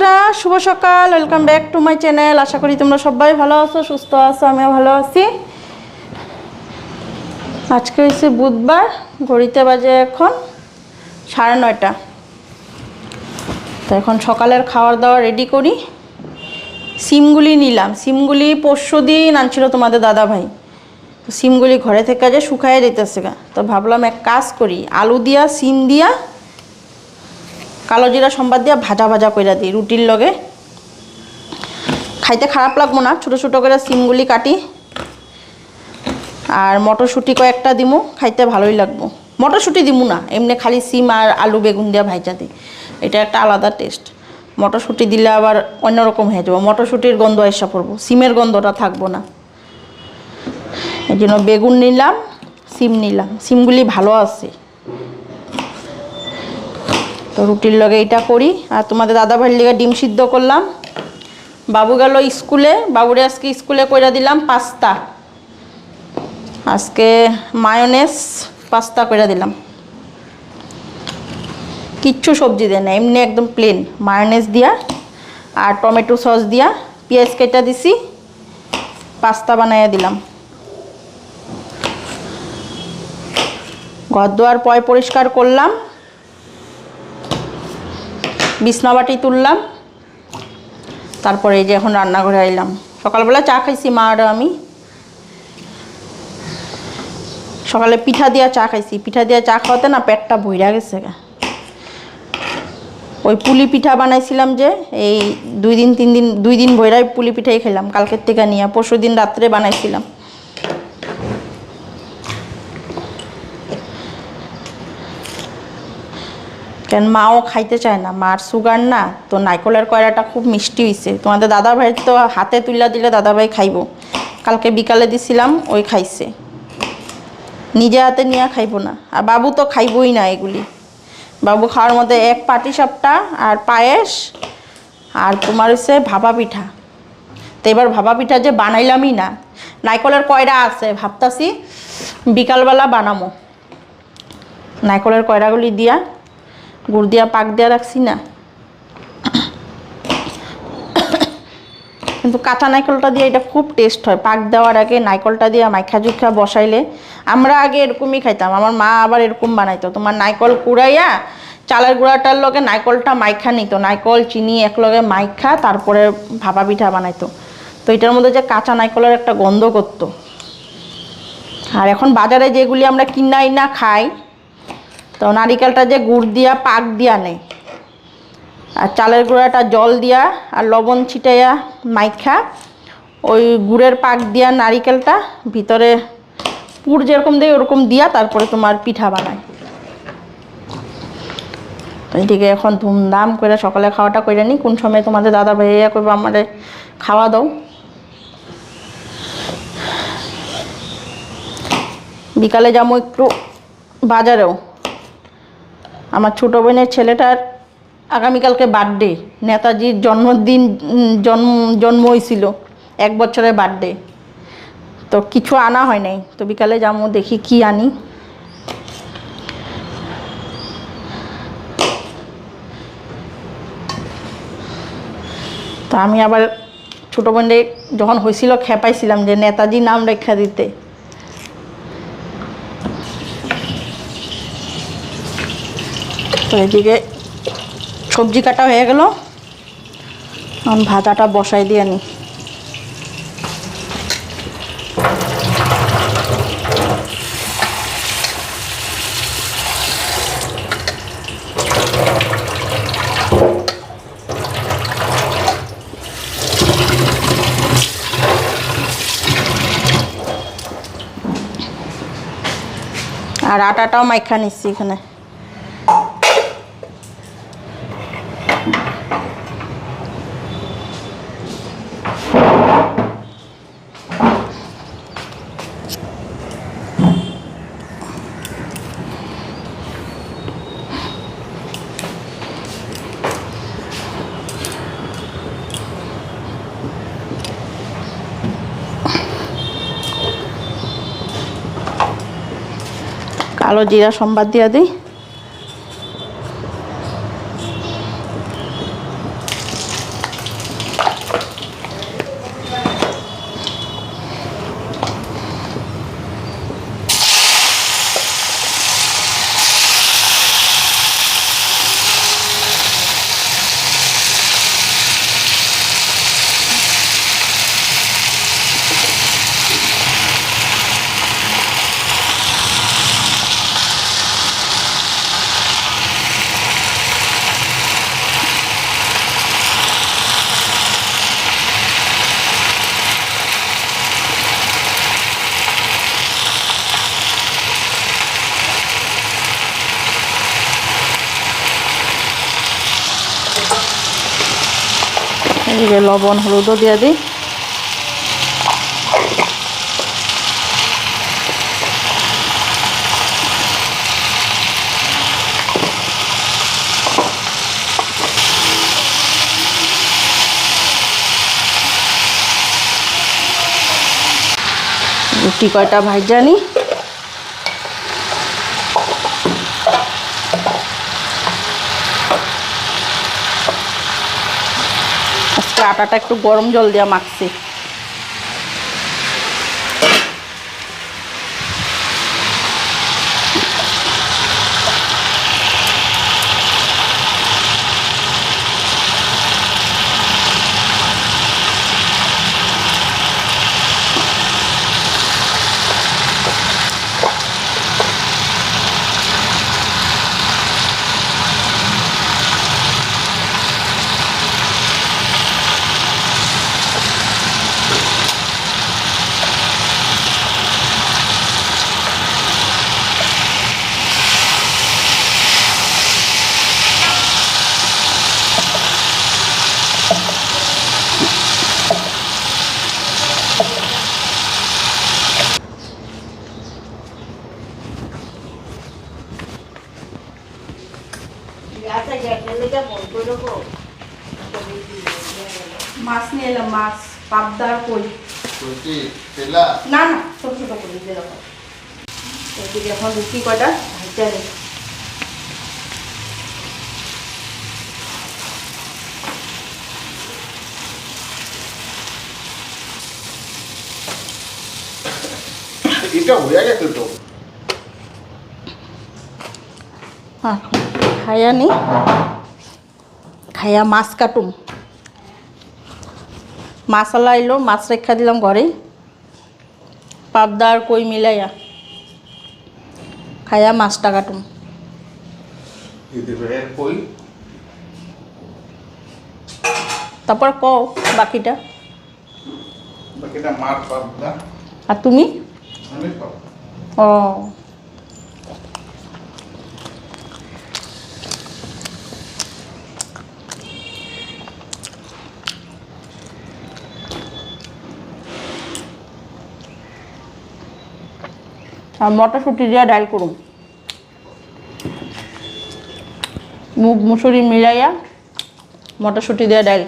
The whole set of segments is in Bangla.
বন্ধুরা, শুভ সকাল welcome back to my channel আশা করি তোমরা সবাই ভালো আছো, সুস্থ আছো, আমিও ভালো আছি। আজকে হচ্ছে বুধবার, ঘড়িতে বাজে এখন সাড়ে নয়টা। তো এখন সকালের খাওয়ার দাওয়া রেডি করি। সিমগুলি নিলাম। সিমগুলি পরশু দিন আনছিল তোমাদের দাদা ভাই তো সিমগুলি ঘরে থেকে যে শুকায় দিতেছে গা। তো ভাবলাম এক কাজ করি, আলু দিয়া, সিম দিয়া কালো জিরা সম্বাদ দিয়া ভাজা ভাজা কইরা দিই, রুটির লগে। খাইতে খারাপ লাগবো না, ছোটো ছোটো করে সিমগুলি কাটি। আর মটরশুঁটি কয়েকটা দিমু, খাইতে ভালোই লাগবো। মটরশুঁটি দিমু না, এমনি খালি সিম আর আলু বেগুন দিয়া ভাইজা দিই। এটা একটা আলাদা টেস্ট মটরশুঁটি দিলে আবার অন্যরকম হয়ে যাব। মটরশুঁটির গন্ধ এসা পড়ব, সিমের গন্ধটা থাকব না। এই জন্য বেগুন নিলাম, সিম নিলাম। সিমগুলি ভালো আছে। তো রুটির লগে এটা করি। আর তোমাদের দাদা ভাইয়ের লিগে ডিম সিদ্ধ করলাম। বাবু গেল স্কুলে, বাবুরে আজকে স্কুলে কইরা দিলাম পাস্তা। আজকে মায়োনেস পাস্তা কইরা দিলাম। কিচ্ছু সবজি দেয় না, এমনি একদম প্লেন মায়োনেস দিয়া, আর টমেটো সস দিয়া, পেঁয়াজ কেটে দিছি, পাস্তা বানাইয়া দিলাম। ঘর দুয়ার পয় পরিষ্কার করলাম। বিছনাবাটি তুললাম। তারপরে যে এখন রান্নাঘরে আইলাম। সকালবেলা চা খাইছি মা আর আমি। সকালে পিঠা দিয়া চা খাইছি। পিঠা দিয়া চা খাওয়াতে না পেটটা ভইরা গেছে ওই পুলি পিঠা বানাইছিলাম যে, এই দুই দিন, তিন দিন, দুই দিন ভৈরাই পুলি পিঠাই খেলাম কালকের থেকে নিয়ে পরশু দিন রাত্রে বানাইছিলাম। কেন মাও খাইতে চায় না, মার সুগার না, তো নাইকলের কয়লাটা খুব মিষ্টি হয়েছে তোমাদের দাদা ভাই তো হাতে তুইলা দিলে দাদা ভাই খাইবো। কালকে বিকালে দিছিলাম, ওই খাইছে। নিজে হাতে নিয়ে খাইবো না। আর বাবু তো খাইবই না এগুলি। বাবু খাওয়ার মধ্যে এক পাটি সাপটা আর পায়েস আর তোমার হচ্ছে ভাপা পিঠা। তো এবার ভাপা পিঠা যে বানাইলামই না নাইকলের কয়রা আছে ভাবতাছি, বিকালবেলা বানামো। নাইকলের কয়রাগুলি দিয়া গুড় দিয়া পাক দিয়া রাখছি না। কিন্তু কাঁচা নাইকলটা দিয়ে এটা খুব টেস্ট হয়। পাক দেওয়ার আগে নাইকলটা দিয়ে মাইখা জুখা বসাইলে আমরা আগে এরকমই খাইতাম। আমার মা আবার এরকম বানাইতো। তোমার নাইকল কুড়াইয়া চালের গুঁড়াটার লগে নাইকলটা মাইখা নিত। নাইকল, চিনি একলগে মাইখা, তারপরে ভাপা পিঠা বানাইতো। তো এটার মধ্যে যে কাঁচা নাইকলের একটা গন্ধ করতো। আর এখন বাজারে যেগুলি আমরা কিনাই না খাই তো নারিকেলটা যে গুড় দিয়া, পাক দিয়া নেই। আর চালের গুঁড়াটা জল দিয়া আর লবণ ছিটাইয়া মাইখা ওই গুড়ের পাক দিয়া নারিকেলটা ভিতরে পুর যেরকম দেয় ওরকম দিয়া তারপরে তোমার পিঠা বানায়। তো এদিকে এখন ধুমধাম করে সকালে খাওয়াটা করে নি, কোন সময় তোমাদের দাদা ভাইয়া করব আমাদের খাওয়া দাও। বিকালে যাব একটু বাজারেও। আমার ছোট বোনের ছেলেটার আগামীকালকে বার্থডে নেতাজির জন্মদিন জন্ম জন্ম হয়েছিল এক বছরের বার্থডে তো কিছু আনা হয় নাই, তো বিকালে যাব, দেখি কি আনি। তো আমি আবার ছোটো বোনের যখন হয়েছিল খেপাইছিলাম যে, নেতাজি নাম রেখা দিতে। তো এদিকে সবজি কাটা হয়ে গেল। এখন ভাজাটা বসাই দিয়ে নি। আর আটাটাও মাইখা নিচ্ছি এখানে। কালো জিরা সম্বাদ দিয়া দিই এদিকে লবণ হলুদও দিয়ে দিই। রুটি কয়টা ভাইজানি আজকে আটাটা একটু গরম জল দিয়ে মাখছি মাছ নিয়ে এলাম মাছ পাবদার কই রুটি পেলা না না ছোট ছোট করে দিয়ে রাখো এদিকে এখন রুটি কয়টা ভাজা নেই। এটা হয়ে গেছে তো। এখন খাইয়া নি। খাইয়া মাছ কাটুম। মাছালা আইলো মাছ রেখা দিলাম ঘরে পাবদার কই মিলাইয়া। খাইয়া মাছটা কাটুম। তারপর কও বাকিটা। বাকিটা মাছ আর তুমি? আমি পাব। ও। আর মটরশুঁটি দিয়ে ডাল করুন। মুগ, মুসুরি মিলাইয়া মটরশুঁটি দিয়ে ডাল।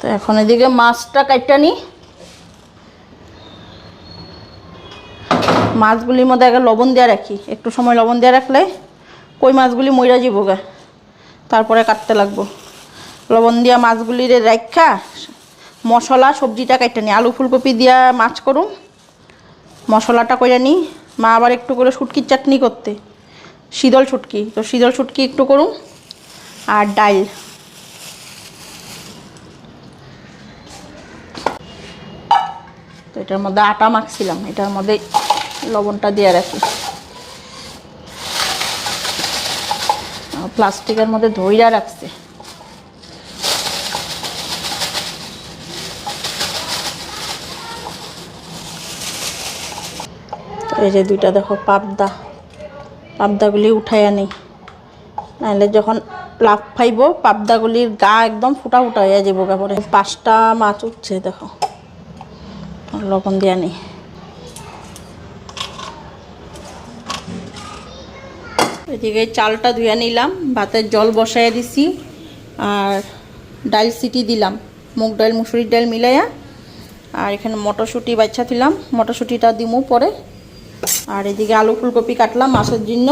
তো এখন এদিকে মাছটা কাটটা নি মাছগুলির মধ্যে আগে লবণ দিয়ে রাখি। একটু সময় লবণ দিয়ে রাখলে কই মাছগুলি মইরা যাব গা? তারপরে কাটতে লাগবো। লবণ দিয়া মাছগুলির রাখা মশলা, সবজিটা কাটতে নি। আলু ফুলকপি দিয়া মাছ করুম। মশলাটা কইরা নি, মা আবার একটু করে শুটকির চাটনি করতে। শীতল শুটকি। তো শীতল শুটকি একটু করুম। আর ডাল। তো এটার মধ্যে আটা মাখছিলাম। এটার মধ্যে লবণটা দিয়ে রাখি। প্লাস্টিকের মধ্যে ধইরা রাখছে। এই যে দুইটা দেখো পাবদা। পাবদাগুলি উঠাই আনি নাহলে যখন লাভ ফাইব পাবদাগুলির গা একদম ফুটা ফুটা হয়ে যাব ব্যাপারে। পাঁচটা মাছ উঠছে, দেখো। লবণ দিয়া নেই। এদিকে চালটা ধুয়ে নিলাম, ভাতের জল বসাইয়া দিছি, আর ডাল সিটি দিলাম, মুগ ডাল মুসুরির ডাল মিলাইয়া, আর এখানে মটরশুঁটি বাচ্চা দিলাম, মটরশুঁটিটা দিমু পরে। আর এদিকে আলু ফুলকপি কাটলাম, মাছের জন্য,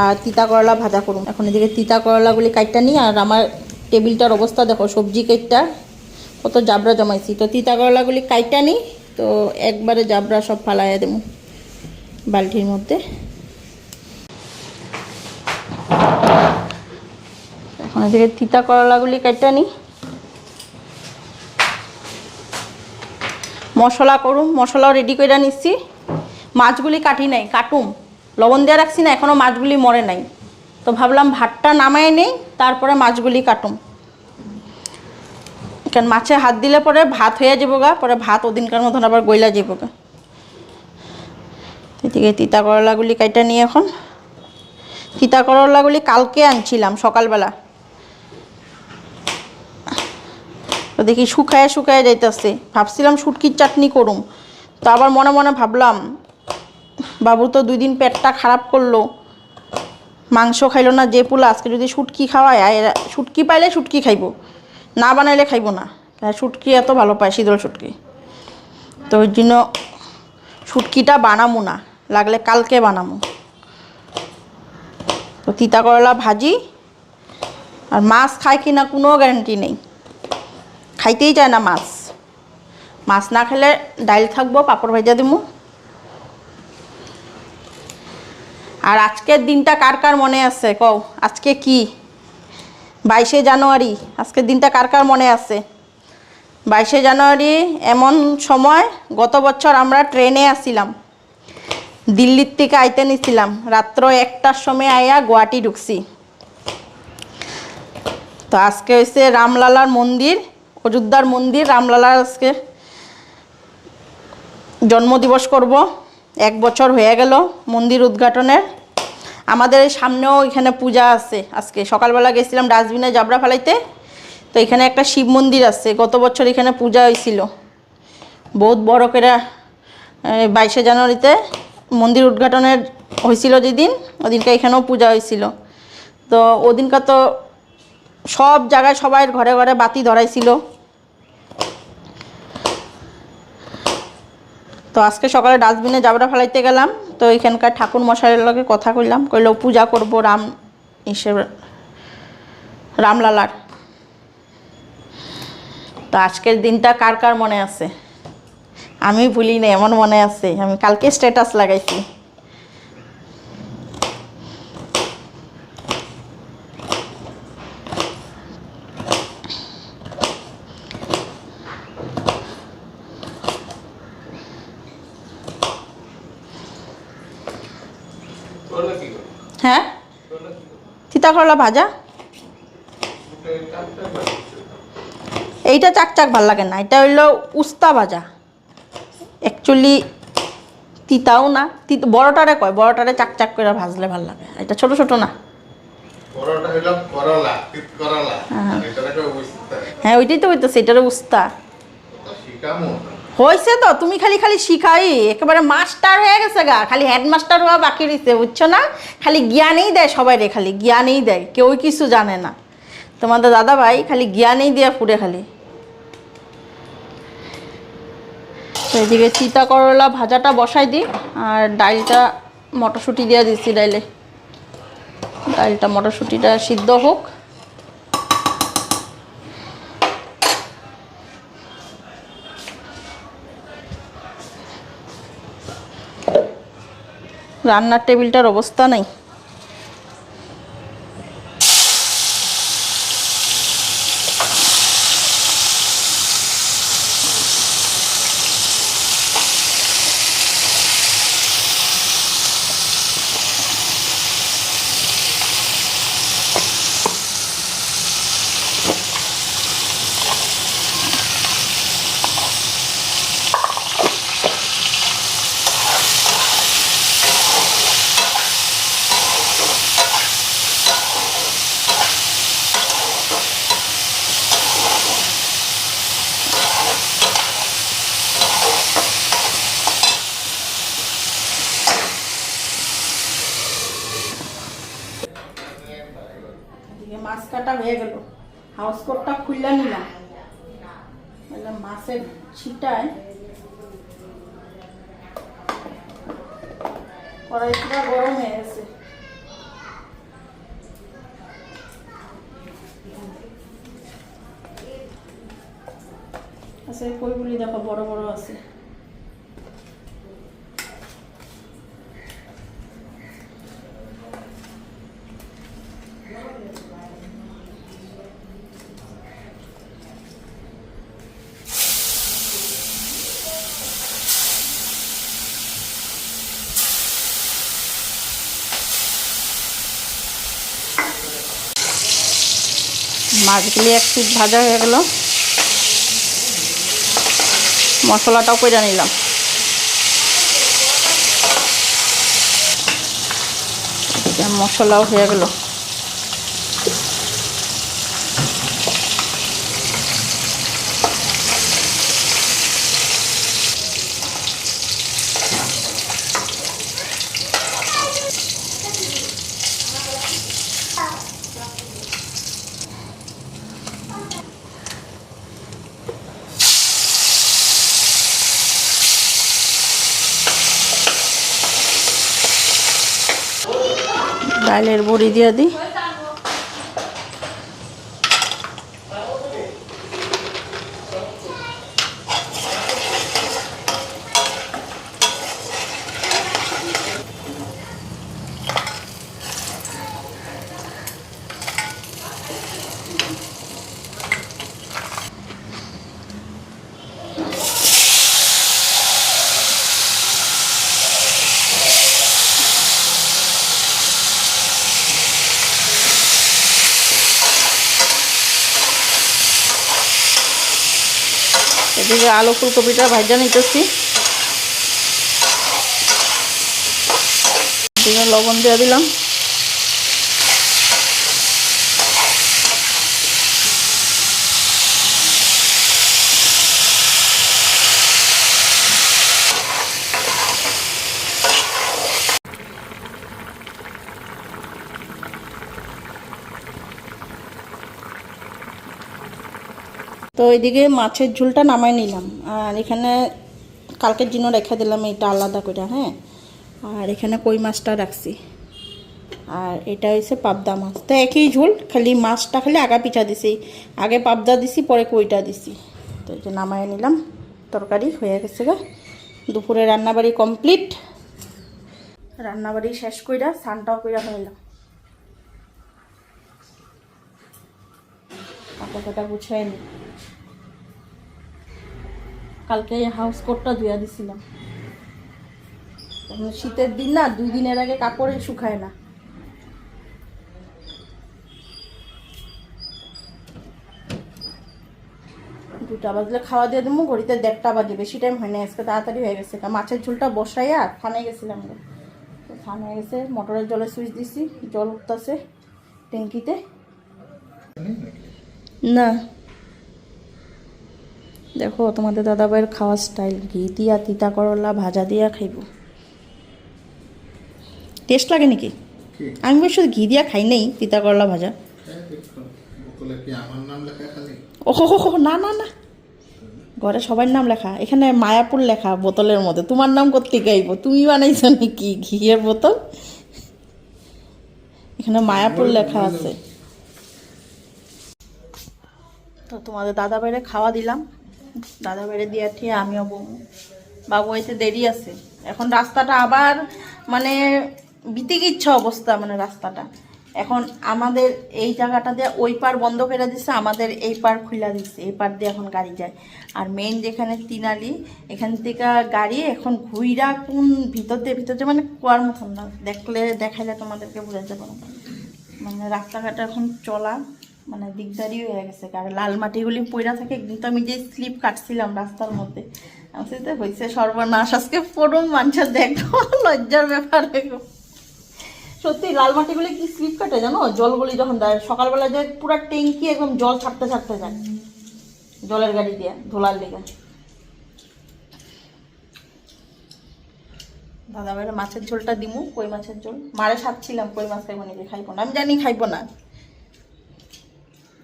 আর তিতা করলা ভাজা করুন এখন এদিকে তিতা করলাগুলি কাটটা নিই আর আমার টেবিলটার অবস্থা দেখো, সবজি কেটটা কত জাবরা জমাইছি। তো তিতা করলাগুলি কাইটা নিই তো একবারে জাবরা সব ফালাইয়া দেবো, বালতির মধ্যে। এখন এদিকে তিতা করলাগুলি কাইটা নিই। মশলা করুম মশলাও রেডি করে নিচ্ছি। মাছগুলি কাটি নাই, কাটুম। লবণ দিয়ে রাখছি না এখনও মাছগুলি মরে নাই। তো ভাবলাম ভাতটা নামায় নেই, তারপরে মাছগুলি কাটুম। কারণ মাছে হাত দিলে পরে ভাত হয়ে যাব গা, পরে ভাত ওদিনকার মতন আবার গইলা যাব গা। এদিকে তিতা করলাগুলি কাইটা নিয়ে এখন। তিতা করলাগুলি কালকে আনছিলাম সকালবেলা। তো দেখি শুকায় শুকায় যাইতেছে। ভাবছিলাম শুটকির চাটনি করুম। তো আবার মনে মনে ভাবলাম, বাবু তো দুই দিন পেটটা খারাপ করল, মাংস খাইলো না যে পুলা, আজকে যদি শুটকি খাওয়ায় আর শুটকি পাইলে শুটকি খাইবো, না বানাইলে খাইবো না। শুটকি এত ভালো পায়, শীতল শুটকি। তো ওই জন্য শুটকিটা বানামু না, লাগলে কালকে বানামু। তো তিতা করলা ভাজি, আর মাছ খায় কি না কোনো গ্যারান্টি নেই। খাইতেই চায় না মাছ। মাছ না খেলে ডাইল থাকব, পাপড় ভাজা দিমু। আর আজকের দিনটা কার কার মনে আছে? কও, আজকে কি? বাইশে জানুয়ারি, আজকের দিনটা কার কার মনে আছে? বাইশে জানুয়ারি এমন সময়, গত বছর আমরা ট্রেনে আসছিলাম দিল্লির থেকে আইতে নিছিলাম। রাত্র একটার সময় আইয়া গুয়াহাটি ঢুকছি। তো আজকে হয়েছে রামলালার মন্দির। অযোধ্যার মন্দির, রামলালার আজকে জন্মদিবস করব। এক বছর হয়ে গেল মন্দির উদ্ঘাটনের। আমাদের সামনেও এখানে পূজা আছে আজকে। সকালবেলা গেছিলাম ডাস্টবিনে জাবরা ফেলাইতে। তো এখানে একটা শিব মন্দির আছে। গত বছর এখানে পূজা হয়েছিল। বহুত বড় করে বাইশে জানুয়ারিতে মন্দির উদ্ঘাটনের হয়েছিল যেদিন। ওদিনকে এখানেও পূজা হয়েছিল। তো ওদিনকার তো সব জায়গায় সবাই ঘরে ঘরে বাতি ধরাইছিল। তো আজকে সকালে ডাস্টবিনে জাবরা ফেলাইতে গেলাম, তো এখানকার ঠাকুর মশাইয়ের লগে কথা কইলাম, কইল, পূজা করব রাম হিসেবে রামলালার। তো আজকের দিনটা কার কার মনে আছে? আমি ভুলি না এমন মনে আছে। আমি কালকে স্ট্যাটাস লাগাইছি করলে কি করবে হ্যাঁ? করলে ভাজা? এইটা চাক চাক ভালো লাগে না এটা হইল উস্তা ভাজা। অ্যাকচুয়ালি তিতাও না বড়টারে কয় বড়টারে চাক চাক করে ভাজলে ভালো লাগে এটা ছোট ছোট না। হ্যাঁ। হ্যাঁ ওইটাই তো হইতেছে এটারে উস্তা। হয়েছে তো, তুমি খালি খালি শিখাই একেবারে মাস্টার হয়ে গেছে গা। খালি হেডমাস্টার হওয়া বাকি রয়েছে বুঝছ না? খালি জ্ঞানেই দেয় সবাই রে খালি, জ্ঞানেই দেয় কেউ কিছু জানে না। তোমাদের দাদা ভাই খালি জ্ঞানেই দেয়া ফুটে খালি। এদিকে চিতা করলা ভাজাটা বসাই দিই, আর ডালটা মটরশুঁটি দিয়ে দিচ্ছি ডাইলে। ডালটা মটরশুঁটিটা সিদ্ধ হোক। রান্নার টেবিলটার অবস্থা নেই এদিকে মাছ কাটা হয়ে গেল। হাউস কোটটা খুললা নিলাম। বললাম, মাছের ছিটায় কড়াই পুরো গরম হয়ে গেছে। আচ্ছা এই কইগুলি দেখো, বড় বড় আছে। মাছগুলি এক পিট ভাজা হয়ে গেল। মশলাটাও করে নিলাম। মশলাও হয়ে গেলো। ডালের বড়ি দিয়ে দিই। এদিকে আলু ফুলকপিটা ভাজা নিতেছি। লবণ দিয়ে দিলাম। তো এইদিকে মাছের ঝোলটা নামাই নিলাম। আর এখানে কালকের জন্য রেখে দিলাম এটা আলাদা করে হ্যাঁ? আর এখানে কই মাছটা রাখছি। আর এটা হচ্ছে পাবদা মাছ। তো একই ঝোল, খালি মাছটা খালি আগা পিঠা দিছি। আগে পাবদা দিছি, পরে কইটা দিছি। তো এটা নামাই নিলাম, তরকারি হয়ে গেছে গা। দুপুরে রান্নাবাড়ি কমপ্লিট। রান্নাবাড়ি শেষ কইরা স্নানটাও কইরা হইলাম। কাপড় কাটা গুছাই নি। কালকে হাউস কোটটা ধুয়া দিছিলাম। শীতের দিন না, দুই দিনের আগে কাপড়ে শুকায় না। দুটা বাজলে খাওয়া দিয়ে দেবো, ঘড়িতে দেড়টা বাজে, বেশি টাইম হয় না, আজকে তাড়াতাড়ি হয়ে গেছে। মাছের ঝোলটা বসাইয়া থানে গেছিলাম গো। তো থানে গেছে মোটরের জলে সুইচ দিছি, জল উঠতেছে ট্যাঙ্কিতে। না। দেখো তোমাদের দাদাভাইয়ের খাওয়ার স্টাইল ঘি দিয়া তিতা করলা ভাজা দিয়া খাইব। টেস্ট লাগে নাকি? আমি অবশ্য ঘি দিয়া খাই নেই তিতা করলা ভাজা। হ্যাঁ, ও না না না। ঘরে সবার নাম লেখা। এখানে মায়াপুর লেখা বোতলের মধ্যে। তোমার নাম করতে গাইব তুমি বানাইছো নাকি ঘিয়ের বোতল? এখানে মায়াপুর লেখা আছে। তো তোমাদের দাদা বাইরে খাওয়া দিলাম। দাদা বাইরে দিয়ে ঠিক আমিও বমু বাবু হইতে দেরি আছে। এখন রাস্তাটা আবার মানে বিতিকিচ্ছ অবস্থা মানে রাস্তাটা। এখন আমাদের এই জায়গাটা দিয়ে ওই পার বন্ধ করে দিচ্ছে আমাদের এই পার খুলে দিচ্ছে এই পার দিয়ে এখন গাড়ি যায়। আর মেইন যেখানে তিনালি, এখান থেকে গাড়ি এখন ঘুইরা কোন ভিতর দিয়ে ভিতর দিয়ে মানে কুয়ার মতন না। দেখলে দেখাইলে তোমাদেরকে বোঝাতে পারব না। মানে রাস্তাঘাট এখন চলা মানে দিকদারি হয়ে গেছে। কারণ লাল মাটিগুলি পইরা থাকে, কিন্তু আমি যে স্লিপ কাটছিলাম রাস্তার মধ্যে, আমি হয়েছে সর্বনাশ, আজকে পরম মানুষের দেখো লজ্জার ব্যাপার সত্যি, লাল মাটিগুলি কি স্লিপ কাটে জানো? জলগুলি যখন দেয়, সকালবেলা যে পুরো ট্যাঙ্কি একদম জল ছাড়তে ছাড়তে যায়, জলের গাড়ি দিয়ে, ধোলার লেগে। দাদা মাছের ঝোলটা দিমু, কই মাছের ঝোল? মারে সাচ্ছিলাম কই মাছ খাইবো নাকি? খাইবো না। আমি জানি খাইবো না।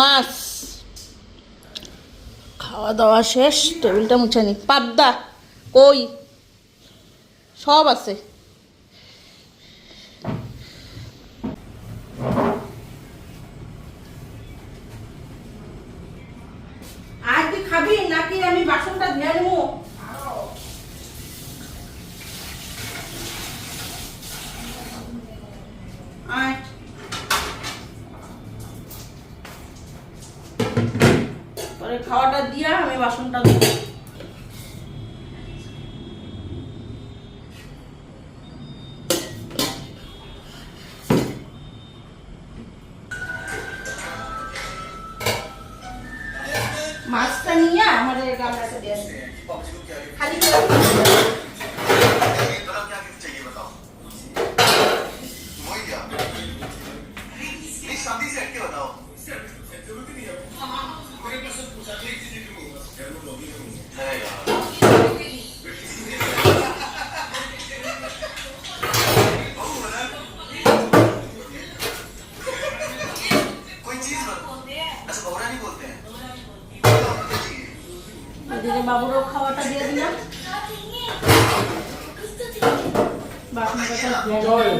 মাছ। খাওয়া দাওয়া শেষ টেবিলটা মুছে নি। পাবদা কই? সব আছে। পরে খাওয়াটা দিয়া আমি বাসনটা ধুবো। এদিকে বাবুরও খাওয়াটা দিয়ে দিলাম। বাসন কথা ধুয়ে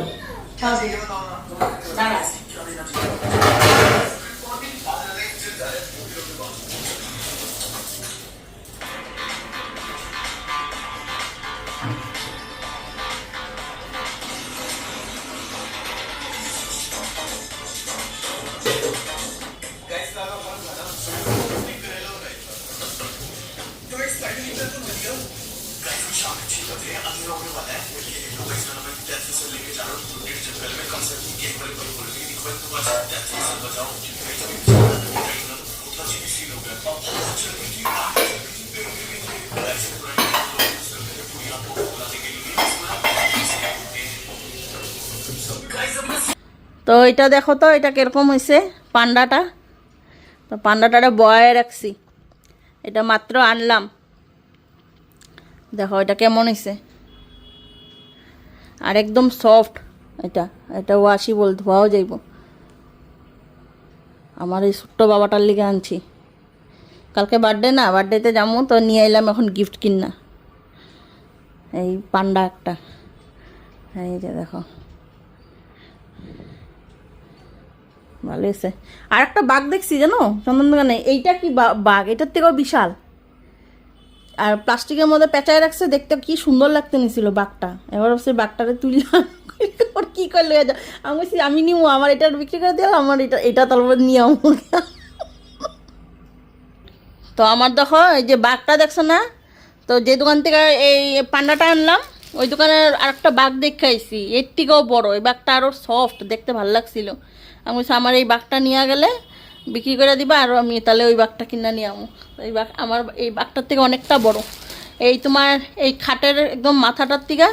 দিলাম। খাওয়া দিয়ে। ये बताओ ना দাঁড়া। তো এটা দেখো তো এটা কিরকম হয়েছে পান্ডাটা তো পান্ডাটারে বয়ে রাখছি এটা মাত্র আনলাম দেখো এটা কেমন হয়েছে আর একদম সফট এটা এটা ওয়াশি বল, ধোয়াও যাইব। আমার এই ছোট্ট বাবাটার লিগে আনছি। কালকে বার্থডে না বার্থডেতে যাব তো নিয়ে এলাম এখন গিফট কিনা এই পান্ডা একটা। এই যে দেখো। ভালো হয়েছে। আর একটা বাঘ দেখছি জানো? চন্দন দোকানে এইটা কি বাঘ? এটার থেকেও বিশাল। আর প্লাস্টিকের মধ্যে পেঁচায় রাখছে, দেখতে কি সুন্দর লাগতে নিছিল বাঘটা। এবার হচ্ছে বাঘটারে তুললাম ওর কি করলে আমি বলছি, আমি নিও আমার এটা বিক্রি করে দিলাম আমার এটা এটা তারপর নিয়ে তো আমার দেখো, এই যে বাঘটা দেখছ না? তো যে দোকান থেকে এই পান্ডাটা আনলাম, ওই দোকানের আরেকটা বাঘ দেখে আইছি, এর থেকেও বড়। এই বাঘটা আরও সফট দেখতে ভালো লাগছিল। আমি বলছি, আমার এই বাঘটা নিয়ে গেলে বিক্রি করে দিবা আর আমি তাহলে ওই বাঘটা কিনা নিয়ে আমো এই বাঘ আমার, এই বাঘটার থেকে অনেকটা বড়। এই তোমার, এই খাটের একদম মাথাটার থেকে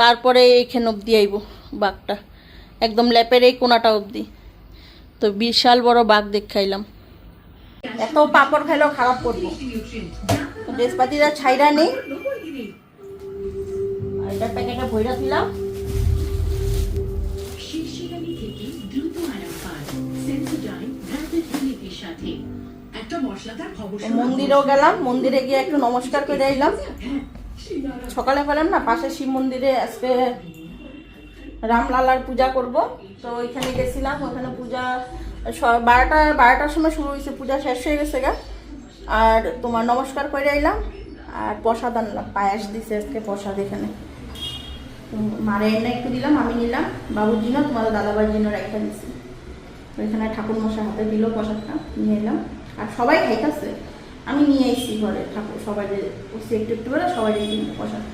তারপরে এইখানে অবধি আইব বাঘটা। একদম ল্যাপের এই কোনাটা অবধি। তো বিশাল বড় বাঘ দেখাইলাম। এত পাপড় খাইলেও খারাপ করব। ড্রেসপাতিরা ছাইরা নেই। এটা প্যাকেটে ভইরা দিলাম। মন্দিরেও গেলাম মন্দিরে গিয়ে একটু নমস্কার করে এলাম সকালে পেলাম না পাশে শিব মন্দিরে আজকে রামলালার পূজা করব। তো ওইখানে গেছিলাম ওখানে পূজা বারোটা বারোটার সময় শুরু হয়েছে পূজা শেষ হয়ে গেছে গা। আর তোমার নমস্কার করে এলাম আর প্রসাদ আনলাম পায়েস দিছে আজকে প্রসাদ এখানে। মারে এনে একটু দিলাম আমি নিলাম। বাবুর জন্য তোমাদের দাদাবার জন্য রেখে দিছি। ওইখানে ঠাকুর মশাই হাতে দিল প্রসাদটা নিয়ে এলাম। আর সবাই খাইতেছে। আমি নিয়ে এসেছি ঘরে ঠাকুর সবাই একটু একটু করে সবাই দিন প্রসাদ